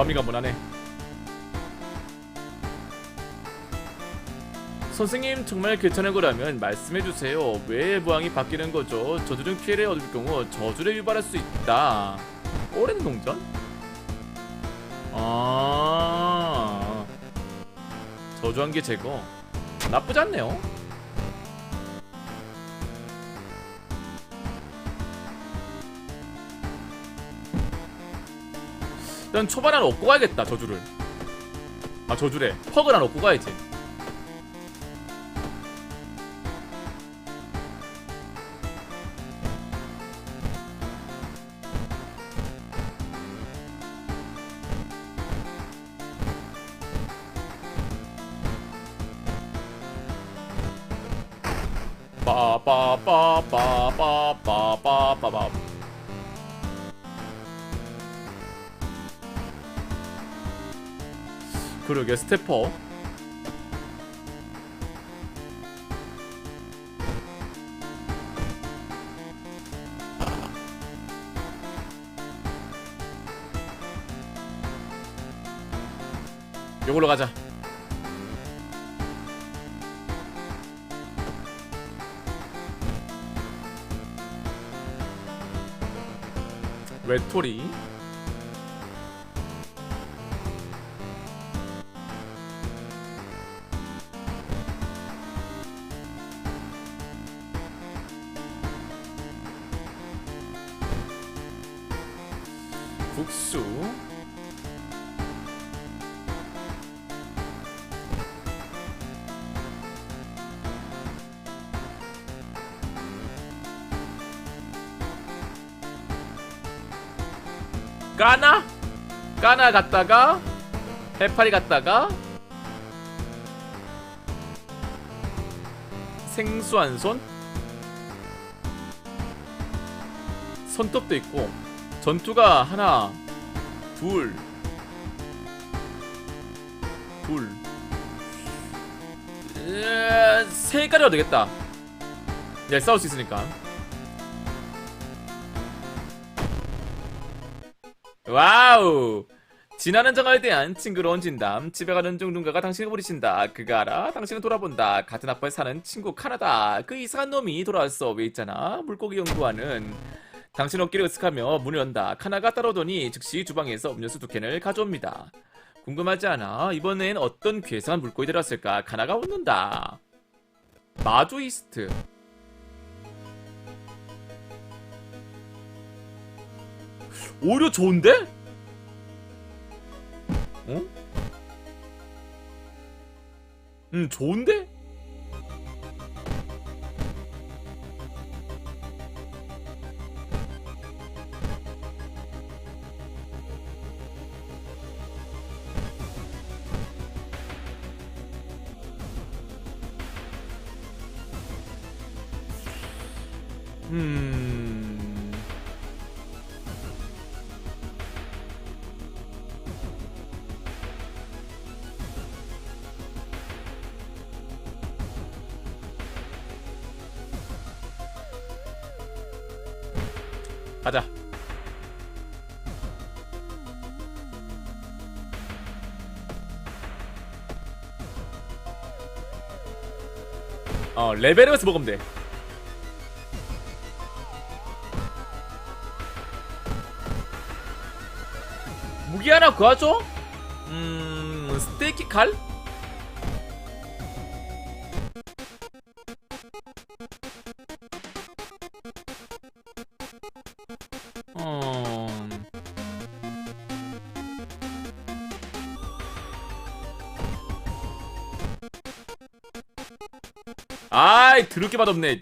범위가 무난해. 선생님 정말 괜찮은 거라면 말씀해 주세요. 왜 무항이 바뀌는 거죠? 저주중 피해를 얻을 경우 저주를 유발할 수 있다. 오랜 동전? 아 저주한계 제거 나쁘지 않네요. 일단 초반에 하나 얻고 가야겠다 저주를. 아 저주래. 퍽을 하나 얻고 가야지. 그러게 스태퍼. 요걸로 가자. 외톨이 까나? 까나 갔다가 해파리 갔다가 생수 한 손? 손톱도 있고 전투가 하나 둘 둘. 으, 세 가지가 되겠다. 네, 싸울 수 있으니까. 와우! 지나는 정화에 대한 징그러운 진담. 집에 가는 중 누군가가 당신을 부리신다. 그가 알아. 당신은 돌아본다. 같은 학과에 사는 친구 카나다. 그 이상한 놈이 돌아왔어. 왜 있잖아. 물고기 연구하는. 당신 어깨를 으쓱하며 문을 연다. 카나가 따라오더니 즉시 주방에서 음료수 두 캔을 가져옵니다. 궁금하지 않아? 이번엔 어떤 괴상한 물고기 들었을까? 카나가 웃는다. 마조이스트. 오히려 좋은데? 어? 음, 좋은데? 어, 레벨에서 먹으면 돼. 무기 하나 구하죠? 음, 스테이키 칼? 드럽게 맛없네.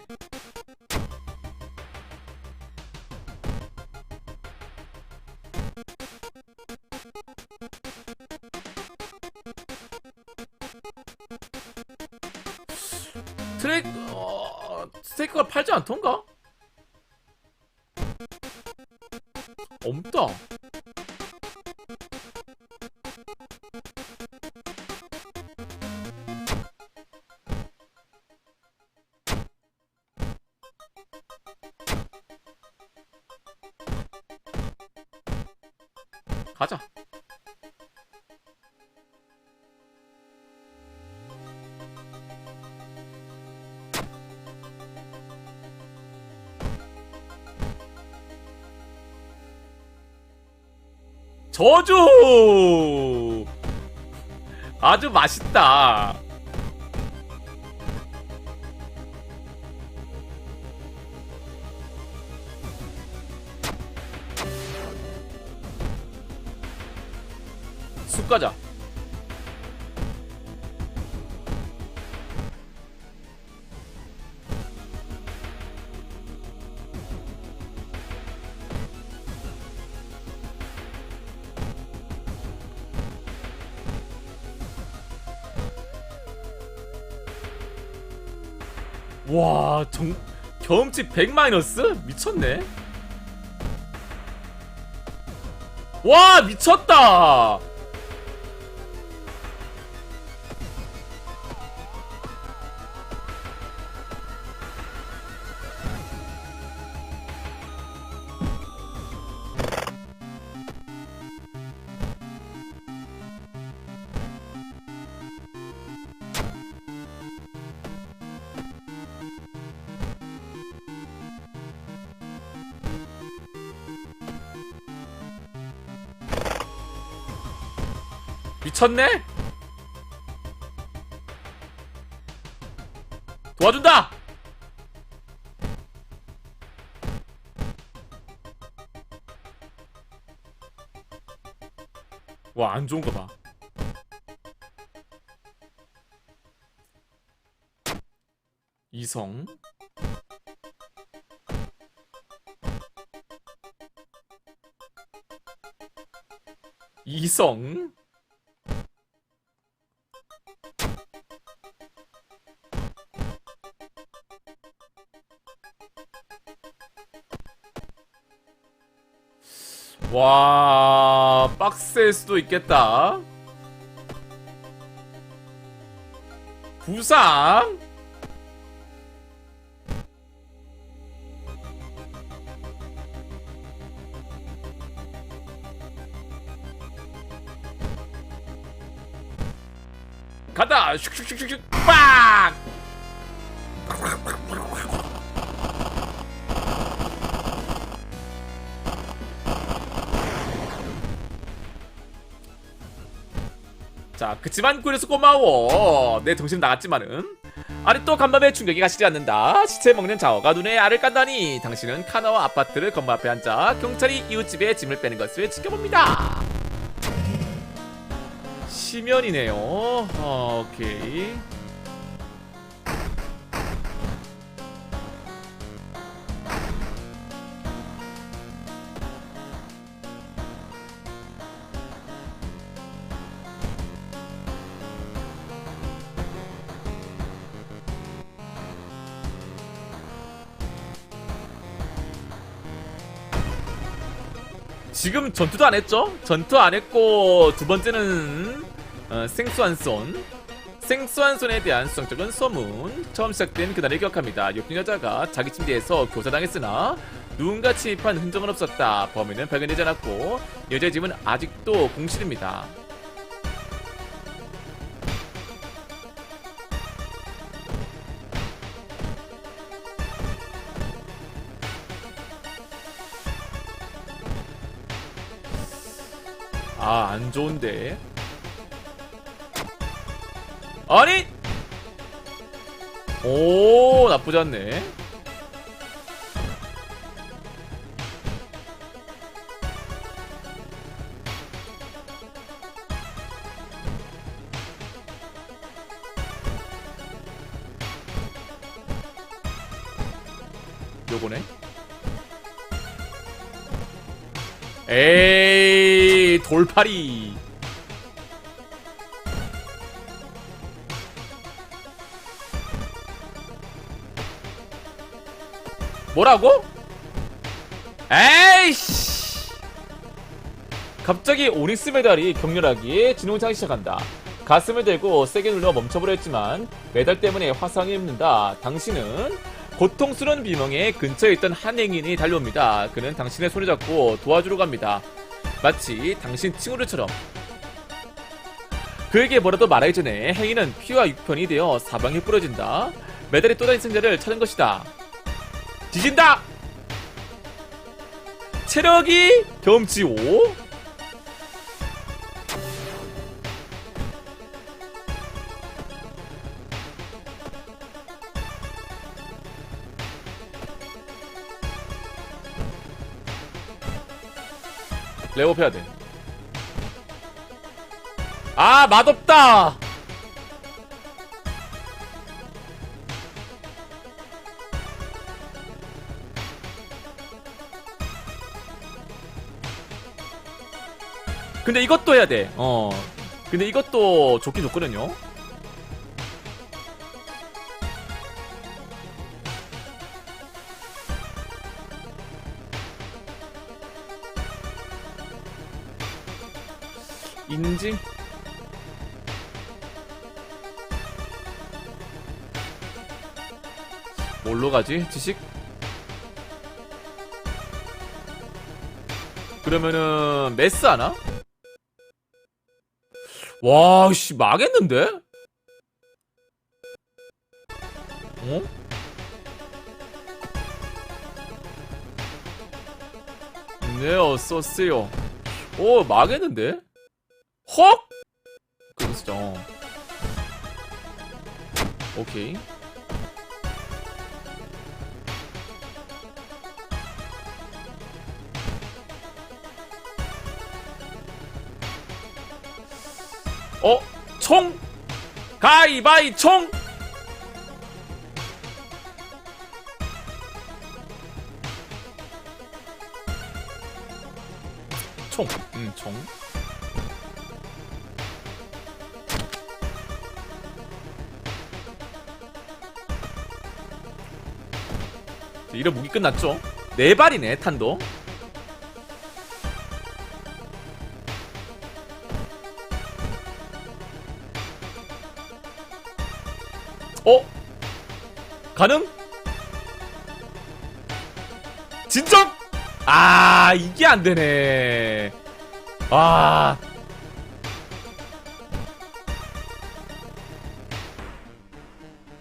트랙 어... 스테이크가 팔지 않던가? 없다. 저주! 아주 맛있다. 쑥 가자. 와, 정, 경험치 100 마이너스? 미쳤네. 와, 미쳤다! 쳤네? 도와준다! 와, 안 좋은 거 봐. 이성. 이성. 와, 빡셀 수도 있겠다. 부상? 가다! 슉슉슉슉슉! 빡! 자, 그치만 그래서 고마워. 내 정신 나갔지만은. 아직도 간밤에 충격이 가시지 않는다. 시체 먹는 자어가 눈에 알을 깐다니. 당신은 카나와 아파트를 건물 앞에 앉아 경찰이 이웃집에 짐을 빼는 것을 지켜봅니다. 시면이네요. 어, 오케이. 지금 전투도 안 했죠? 전투 안 했고 두 번째는 어, 생수한 손. 생수한 손에 대한 수정적인 소문. 처음 시작된 그날을 기억합니다. 옆집 여자가 자기 침대에서 교사당했으나 누군가 침입한 흔적은 없었다. 범인은 발견되지 않았고 여자의 집은 아직도 공실입니다. 아, 안 좋은데. 아니! 오, 나쁘지 않네. 요거네. 에이 돌팔이 뭐라고? 에이씨 갑자기 오닉스 메달이 격렬하게 진홍창 시작한다 가슴을 대고 세게 눌러 멈춰보려 했지만 메달 때문에 화상이 입는다 당신은 고통스러운 비명에 근처에 있던 한 행인이 달려옵니다. 그는 당신의 손을 잡고 도와주러 갑니다. 마치 당신 친구들처럼. 그에게 뭐라도 말하기 전에 행인은 피와 육편이 되어 사방에 뿌려진다. 메달이 또 다른 승자를 찾은 것이다. 뒤진다! 체력이 경험치 5. 레오업 해야 돼. 아, 맛없다! 근데 이것도 해야 돼. 어. 근데 이것도 좋긴 좋거든요. 인증? 뭘로 가지? 지식? 그러면은 메스 하나? 와, 씨, 망했는데? 어? 네, 어서오세요. 오, 망했는데? 헉! 그렇죠. 어. 오케이. 어? 총! 가위바위 총! 총. 음, 총. 이런 무기 끝났죠? 네 발이네, 탄도. 어? 가능? 진정? 아, 이게 안 되네. 아.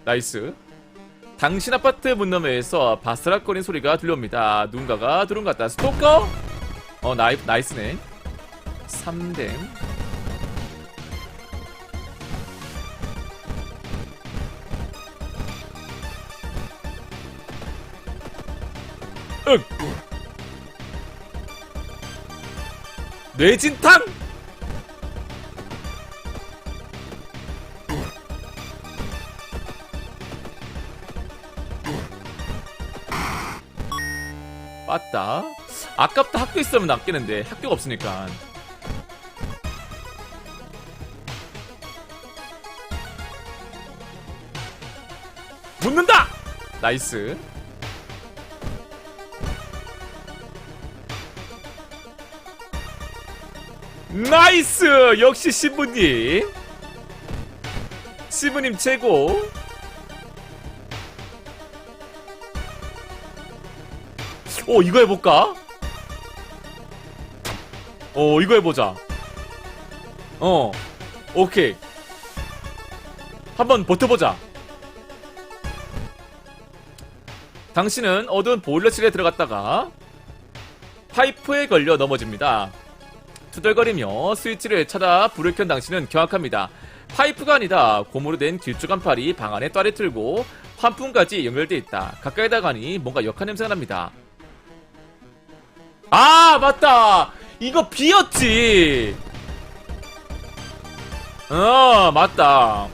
나이스. 당신 아파트 문 너머에서 바스락거리는 소리가 들려옵니다. 누군가가 들어온 것 같다. 스토커? 어, 나이, 나이스네. 3댐. 응! 뇌진탕! 맞다. 아깝다 학교 있으면 낫겠는데 학교가 없으니까. 묻는다! 나이스. 나이스! 역시 신부님. 신부님 최고. 어, 이거 해볼까? 어, 이거 해보자. 어, 오케이. 한번 버텨보자. 당신은 어두운 보일러실에 들어갔다가 파이프에 걸려 넘어집니다. 투덜거리며 스위치를 찾아 불을 켠 당신은 경악합니다. 파이프가 아니다. 고무로 된 길쭉 한 팔이 방 안에 따리 틀고 환풍까지 연결돼 있다. 가까이 다가니 뭔가 역한 냄새가 납니다. 아 맞다. 이거 비였지. 어 맞다.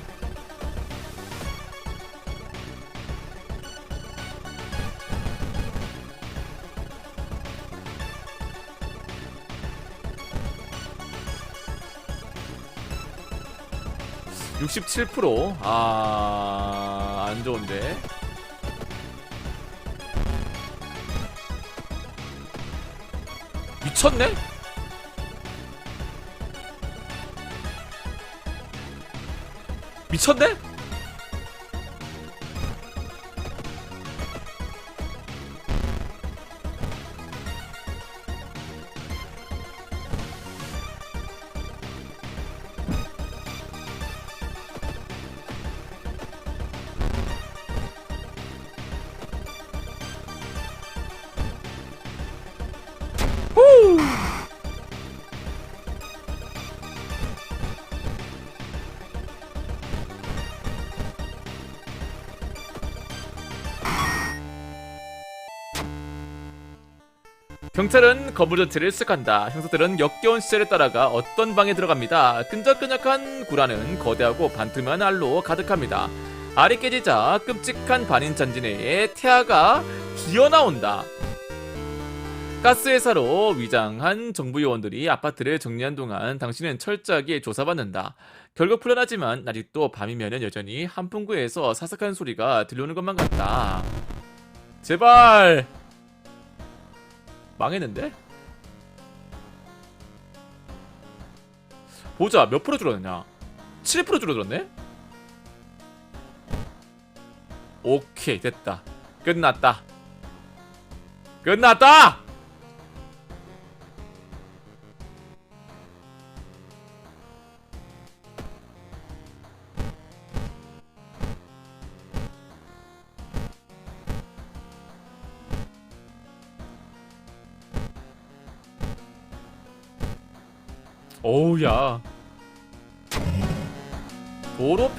(67%) 아안 좋은데 미쳤네? 미쳤네? 경찰은 건물 전체를 수색한다. 형사들은 역겨운 시절에 따라가 어떤 방에 들어갑니다. 끈적끈적한 구라는 거대하고 반투명한 알로 가득합니다. 알이 깨지자 끔찍한 반인 잔진해에 태아가 기어나온다. 가스회사로 위장한 정부 요원들이 아파트를 정리한 동안 당신은 철저하게 조사받는다. 결국 풀려나지만 아직도 밤이면 여전히 한풍구에서 사삭한 소리가 들려오는 것만 같다. 제발 망했는데? 보자 몇 프로 줄어드냐 7% 줄어들었네? 오케이 됐다 끝났다 끝났다!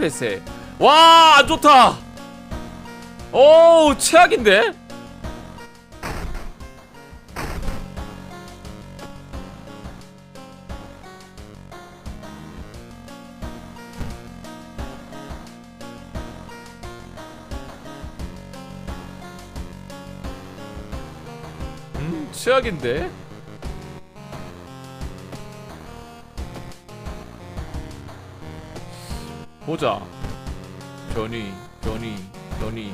폐쇄 와 안좋다. 어우 최악인데? 음 최악인데 보자. 변이, 변이, 변이,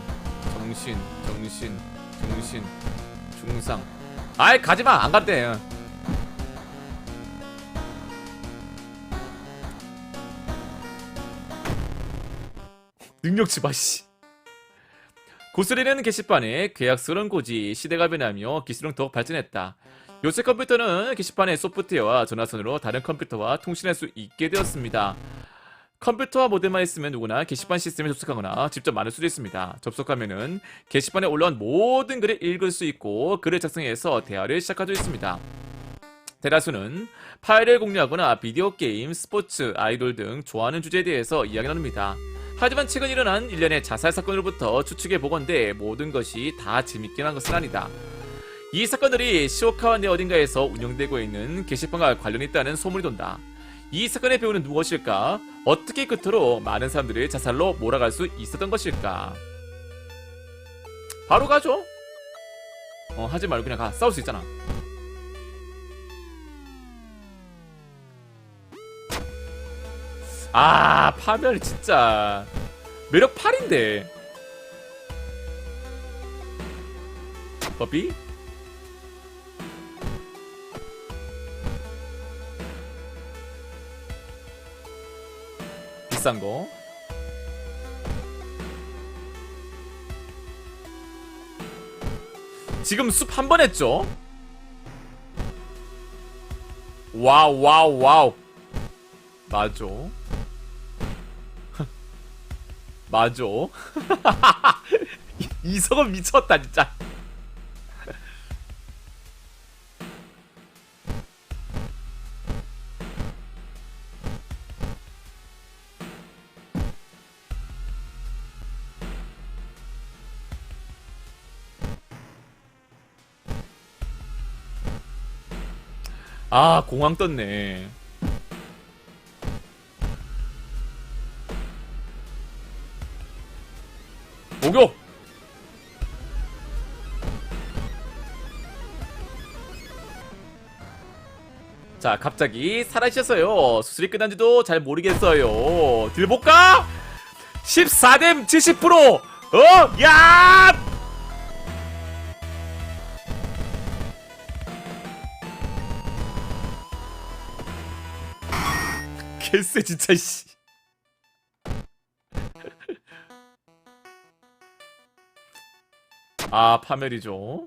정신, 정신, 정신, 중상. 아이 가지마 안 갔대. 능력치 봐 씨. 고스리는 게시판에 계약스러운 고지 시대가 변하며 기술은 더욱 발전했다. 요새 컴퓨터는 게시판의 소프트웨어와 전화선으로 다른 컴퓨터와 통신할 수 있게 되었습니다. 컴퓨터와 모델만 있으면 누구나 게시판 시스템에 접속하거나 직접 만들 수도 있습니다. 접속하면은 게시판에 올라온 모든 글을 읽을 수 있고 글을 작성해서 대화를 시작할 수 있습니다. 대다수는 파일을 공유하거나 비디오 게임, 스포츠, 아이돌 등 좋아하는 주제에 대해서 이야기 나눕니다. 하지만 최근 일어난 일련의 자살 사건으로부터 추측해 보건대 모든 것이 다 재밌긴 한 것은 아니다. 이 사건들이 시오카와 내 어딘가에서 운영되고 있는 게시판과 관련이 있다는 소문이 돈다. 이 사건의 배우는 무엇일까? 어떻게 끝으로 많은 사람들을 자살로 몰아갈 수 있었던 것일까? 바로 가죠. 어 하지 말고 그냥 가 싸울 수 있잖아. 아 파멸 진짜 매력 8인데. 버비? 비싼 거. 지금 숲 한 번 했죠? 와우 와우 와우 맞아 맞아 이성은 미쳤다 진짜 아 공황 떴네. 목욕! 자 갑자기 사라지셨어요. 수술이 끝난지도 잘 모르겠어요. 들볼까? 14댐 70% 어? 야! 개쎄 진짜 씨. 아 파멸이죠.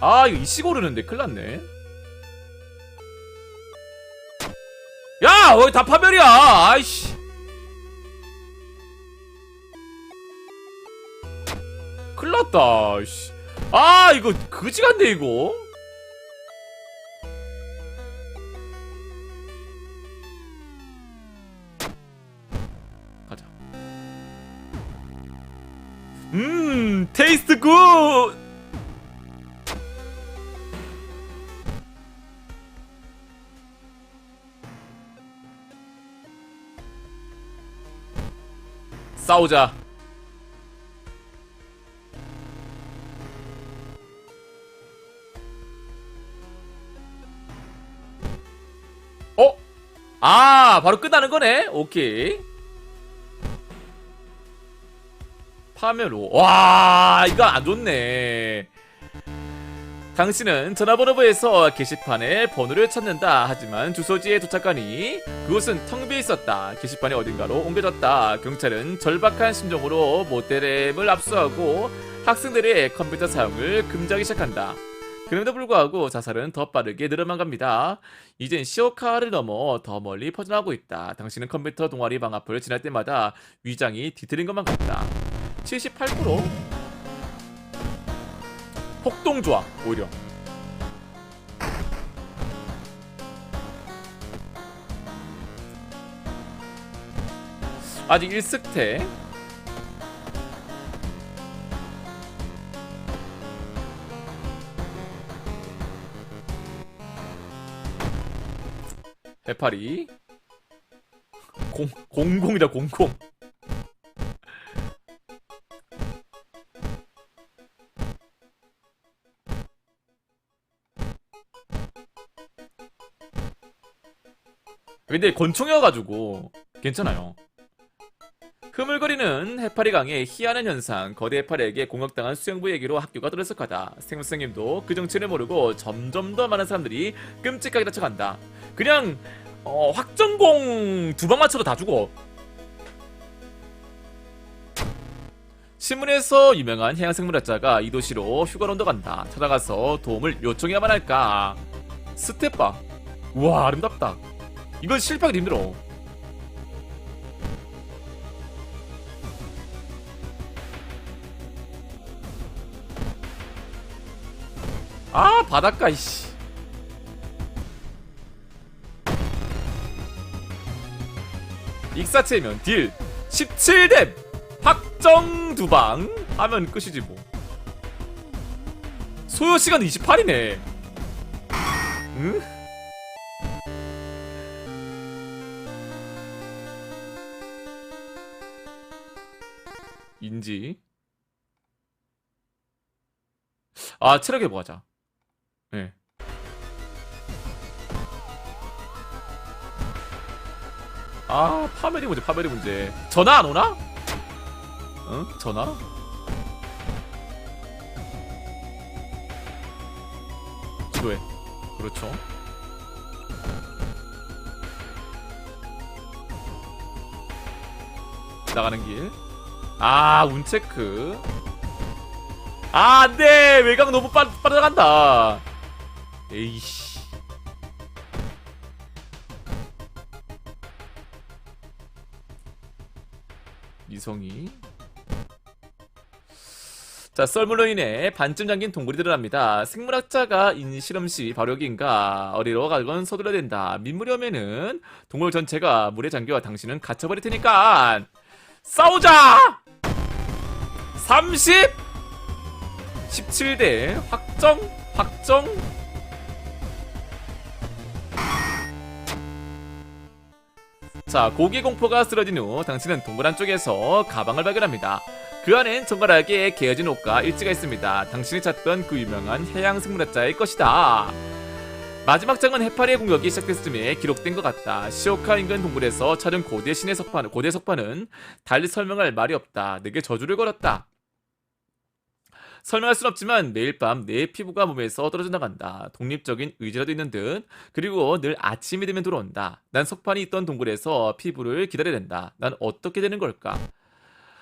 아 이거 이씨 고르는데 큰일났네. 야! 왜다 파멸이야! 아이씨. 큰일났다. 씨. 아 이거 그지 같네 이거. 음 테이스트 굿 싸우자. 어? 아 바로 끝나는 거네? 오케이. 파멸로. 와, 이거 안 좋네. 당신은 전화번호부에서 게시판에 번호를 찾는다. 하지만 주소지에 도착하니 그곳은 텅 비어 있었다. 게시판이 어딘가로 옮겨졌다. 경찰은 절박한 심정으로 모텔엠을 압수하고 학생들의 컴퓨터 사용을 금지하기 시작한다. 그럼에도 불구하고 자살은 더 빠르게 늘어만 갑니다. 이젠 시오카를 넘어 더 멀리 퍼져나가고 있다. 당신은 컴퓨터 동아리 방 앞을 지날 때마다 위장이 뒤틀린 것만 같다. 78% 폭동 좋아 오히려. 아직 1스택 해파리. 공, 공공이다 공공 근데 권총이어가지고 괜찮아요. 흐물거리는 해파리강의 희한한 현상, 거대 해파리에게 공격당한 수영부 얘기로 학교가 들썩하다. 생물생님도 그 정체를 모르고 점점 더 많은 사람들이 끔찍하게 다쳐간다. 그냥 어, 확정공 두 방 맞춰도 다 죽어. 신문에서 유명한 해양생물학자가 이 도시로 휴가로 온다 간다. 찾아가서 도움을 요청해야만 할까. 스텝바. 우와 아름답다. 이건 실패하기 힘들어. 아 바닷가 이씨. 익사체면 딜 17뎀 확정 두방 하면 끝이지 뭐. 소요 시간 28이네. 응? 인지. 아, 체력 회복 하자. 예. 네. 아, 파멸이 문제, 파멸이 문제. 전화 안 오나? 응? 전화? 지도해. 그렇죠. 나가는 길. 아, 운체크. 아, 안 돼! 외곽 너무 빠, 빠져간다. 에이씨. 이성이. 자, 썰물로 인해 반쯤 잠긴 동굴이 드러납니다. 생물학자가 인 실험 시 바로 여기인가 어디로 가건 서둘러야 된다. 민물이 오면은 동굴 전체가 물에 잠겨 당신은 갇혀버릴 테니까 싸우자! 30 17대 확정 확정 자 고기 공포가 쓰러진 후 당신은 동굴 안쪽에서 가방을 발견합니다 그 안엔 정갈하게 개어진 옷과 일지가 있습니다 당신이 찾던 그 유명한 해양 생물학자의 것이다 마지막 장은 해파리의 공격이 시작됐을 쯤에 기록된 것 같다. 시오카 인근 동굴에서 찾은 고대 신의 석판, 고대 석판은 달리 설명할 말이 없다. 내게 저주를 걸었다. 설명할 순 없지만 매일 밤 내 피부가 몸에서 떨어져 나간다. 독립적인 의지라도 있는 듯. 그리고 늘 아침이 되면 돌아온다. 난 석판이 있던 동굴에서 피부를 기다려야 된다. 난 어떻게 되는 걸까?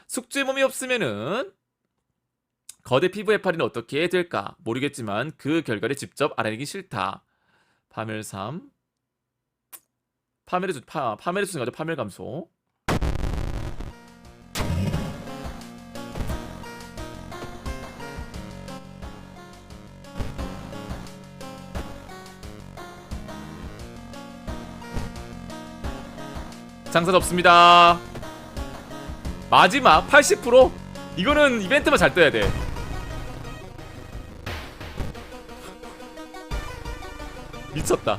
숙주의 몸이 없으면은 거대 피부 해파리는 어떻게 될까? 모르겠지만 그 결과를 직접 알아내기 싫다. 파멸 3 파멸의 파멸의 수준가죠 파멸 감소 장사 접습니다. 마지막 80% 이거는 이벤트만 잘 떠야 돼. 미쳤다.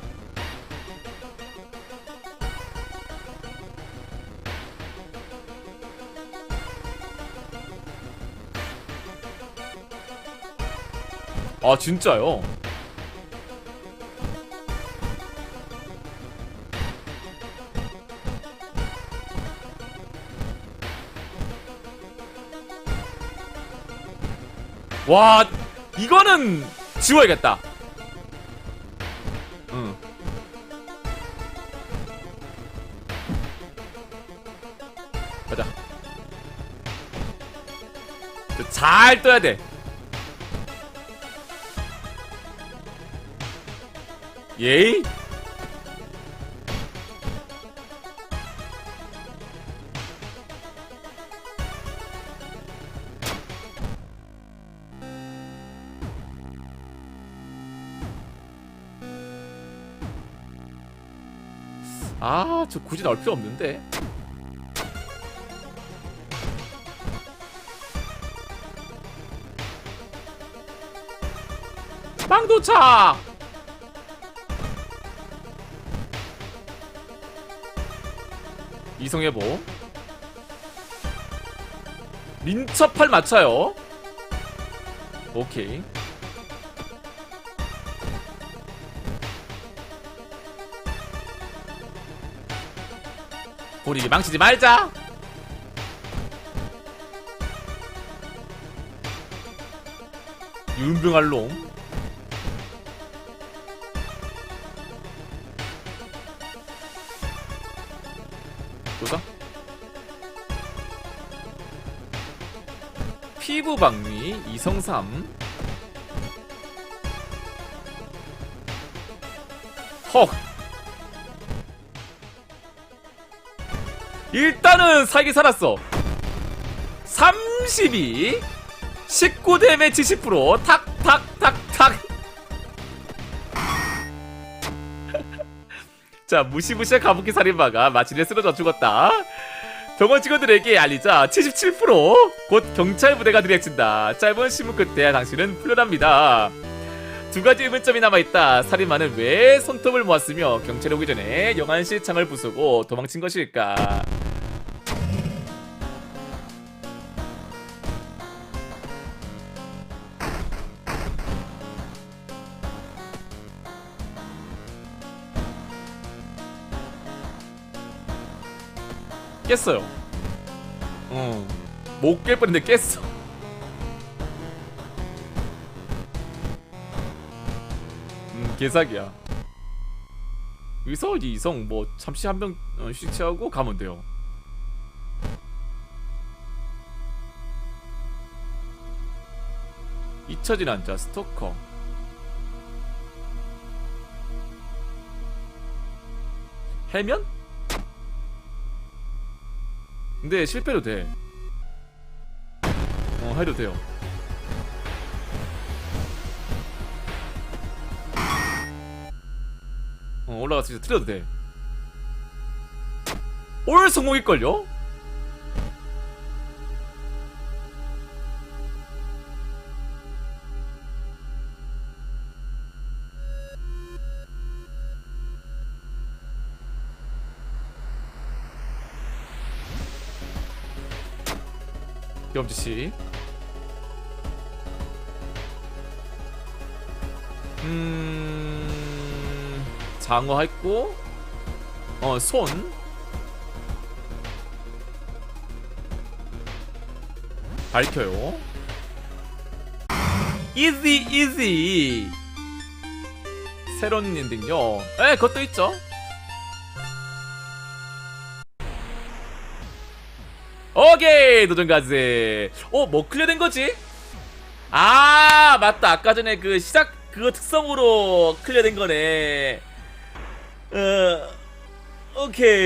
아 진짜요? 와 이거는 지워야겠다. 응. 가자. 잘 떠야 돼. 예이? 아, 저 굳이 나올 필요 없는데. 빵 도착! 이성해보 민첩할 맞춰요 오케이 우리 망치지 말자. 윤병할 놈. 조사 피부 박리 이성삼. 헉 일단은 살기 살았어. 32 19 데매지 10% 탁탁탁탁. 자 무시무시한 가부키 살인마가 마침내 쓰러져 죽었다. 병원 직원들에게 알리자 77%곧 경찰 부대가 들이친다. 짧은 신문 끝에 당신은 풀려납니다. 두 가지 의문점이 남아있다. 살인마는 왜 손톱을 모았으며 경찰이 오기 전에 영한씨 창을 부수고 도망친 것일까 깼어요. 어. 못 깰 뻔했는데 깼어. 음, 개사기야. 여기서 이성 뭐 잠시 한병 어, 휴식 취하고 가면 돼요. 잊혀진 환자 스토커. 해면? 근데 실패도 돼. 어, 해도 돼요. 어, 올라가서 진짜 틀려도 돼. 올 성공일걸요? 염지씨. 음... 장어 했고 어 손. 밝혀요. 이지 이지 새로운 엔딩요. 에 그것도 있죠 오케이 도전까지 어뭐 클리어 된 거지? 아 맞다. 아까 전에 그 시작 그거 특성으로 클리어 된 거네. 어 오케이